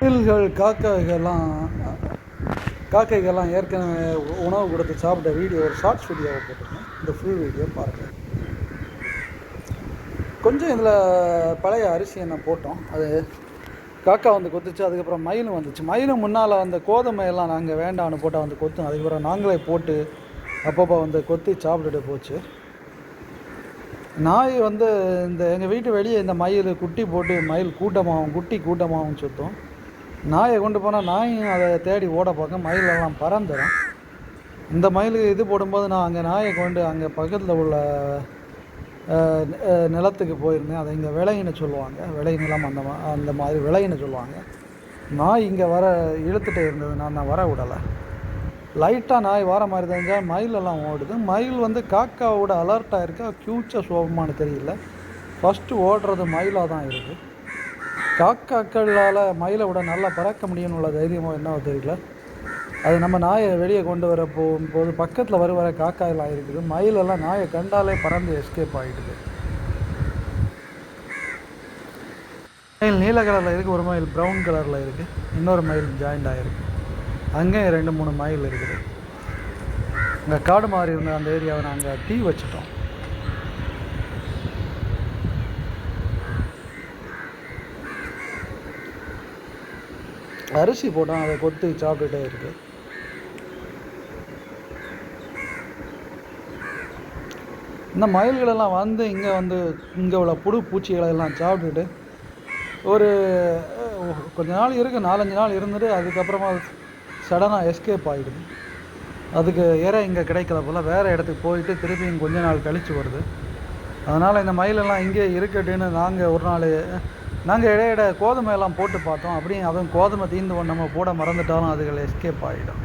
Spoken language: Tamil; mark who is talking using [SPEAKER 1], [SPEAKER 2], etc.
[SPEAKER 1] குயில்கள் காக்கைகள்லாம் காக்கைகள்லாம் ஏற்கனவே உணவு கொடுத்து சாப்பிட்ட வீடியோ ஒரு ஷார்ட்ஸ் வீடியோவை போட்டிருக்கேன் இந்த ஃபுல் வீடியோ பாருங்கள் கொஞ்சம் இதில் பழைய அரிசியை நான் போட்டோம். அது காக்கா வந்து கொத்துச்சு அதுக்கப்புறம் மயிலும் வந்துச்சு. மயிலும் முன்னால் அந்த கோதுமை எல்லாம் நாங்கள் வேண்டாம்னு போட்டால் வந்து கொத்தும். அதுக்கப்புறம் நாங்களே போட்டு அப்பப்போ வந்து கொத்தி சாப்பிட்டுட்டு போச்சு. நாய் வந்து இந்த எங்கள் வீட்டு வெளியே இந்த மயில் குட்டி போட்டு மயில் கூட்டமாகவும் குட்டி கூட்டமாகவும் சுற்றும் நாயை கொண்டு போனால் நாயும் அதை தேடி ஓட பார்க்க மயிலெல்லாம் பறந்துடும் இந்த மயிலுக்கு இது போடும்போது நான் அங்கே நாயை கொண்டு அங்கே பக்கத்தில் உள்ள நிலத்துக்கு போயிருந்தேன். அதை இங்கே விளையின்னு சொல்லுவாங்க. விளை நிலம் அந்த மா அந்த மாதிரி விளையின்னு சொல்லுவாங்க. நாய் இங்கே வர இழுத்துகிட்டே இருந்தது. நான் நான் வர விடலை. லைட்டாக நாய் வர மாதிரி தெரிஞ்சால் மயிலெல்லாம் ஓடுது. மயில் வந்து காக்காவோட அலர்ட்டாக இருக்கா? க்யூச்ச சோபமானு தெரியல. ஃபஸ்ட்டு ஓடுறது மயிலாக தான் இருக்குது. காக்காக்களால் மயிலை விட நல்லா பறக்க முடியும்னு உள்ள தைரியமோ என்னவோ தெரியல. அது நம்ம நாயை வெளியே கொண்டு வர போகும்போது பக்கத்தில் வர வர காக்காயெல்லாம் இருக்குது மயிலெல்லாம் நாயை கண்டாலே பறந்து எஸ்கேப் ஆகிடுது மயில் நீல கலரில் இருக்குது ஒரு மயில் ப்ரௌன் கலரில் இருக்குது இன்னொரு மயில் ஜாயிண்ட் ஆகிருக்கு அங்கேயும் ரெண்டு மூணு மயில் இருக்குது. அங்கே காடு மாதிரி இருந்த அந்த ஏரியாவை நாங்கள் தீ வச்சிட்டோம். அரிசி போட்டோம் அதை கொத்தி சாப்பிட்டுட்டே இருக்கு. இந்த மயில்களெல்லாம் வந்து இங்கே வந்து இங்கே உள்ள புழு பூச்சிகளை எல்லாம் சாப்பிட்டுட்டு ஒரு கொஞ்ச நாள் இருக்குது நாலஞ்சு நாள் இருந்துட்டு அதுக்கப்புறமா சடனாக எஸ்கேப் ஆகிடுது அதுக்கு ஏற இங்கே கிடைக்கல போல் வேறு இடத்துக்கு போயிட்டு திருப்பியும் கொஞ்ச நாள் கழித்து வருது. அதனால் இந்த மயிலெல்லாம் இங்கே இருக்கட்டுன்னு நாங்கள் ஒரு நாள் நாங்கள் இடையிட கோதுமை எல்லாம் போட்டு பார்த்தோம். அப்படியும் அதுவும் கோதுமை தீந்து நம்ம போட மறந்துட்டாலும் அதுகள் எஸ்கேப் ஆகிடும்